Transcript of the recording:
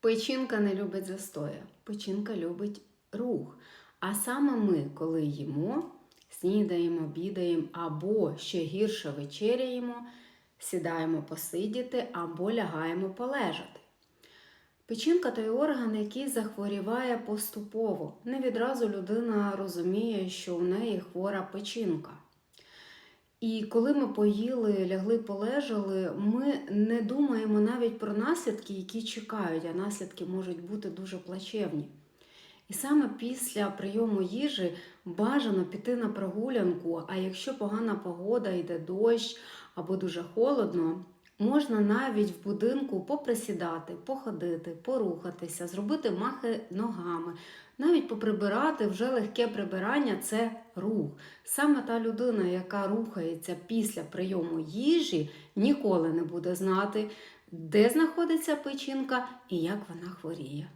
Печінка не любить застоя, печінка любить рух. А саме ми, коли їмо, снідаємо, обідаємо або ще гірше вечеряємо, сідаємо посидіти або лягаємо полежати. Печінка той орган, який захворіває поступово. Не відразу людина розуміє, що у неї хвора печінка. І коли ми поїли, лягли, полежали, ми не думаємо навіть про наслідки, які чекають, а наслідки можуть бути дуже плачевні. І саме після прийому їжі бажано піти на прогулянку, а якщо погана погода, йде дощ або дуже холодно, можна навіть в будинку поприсідати, походити, порухатися, зробити махи ногами, навіть поприбирати вже легке прибирання це рух. Саме та людина, яка рухається після прийому їжі, ніколи не буде знати, де знаходиться печінка і як вона хворіє.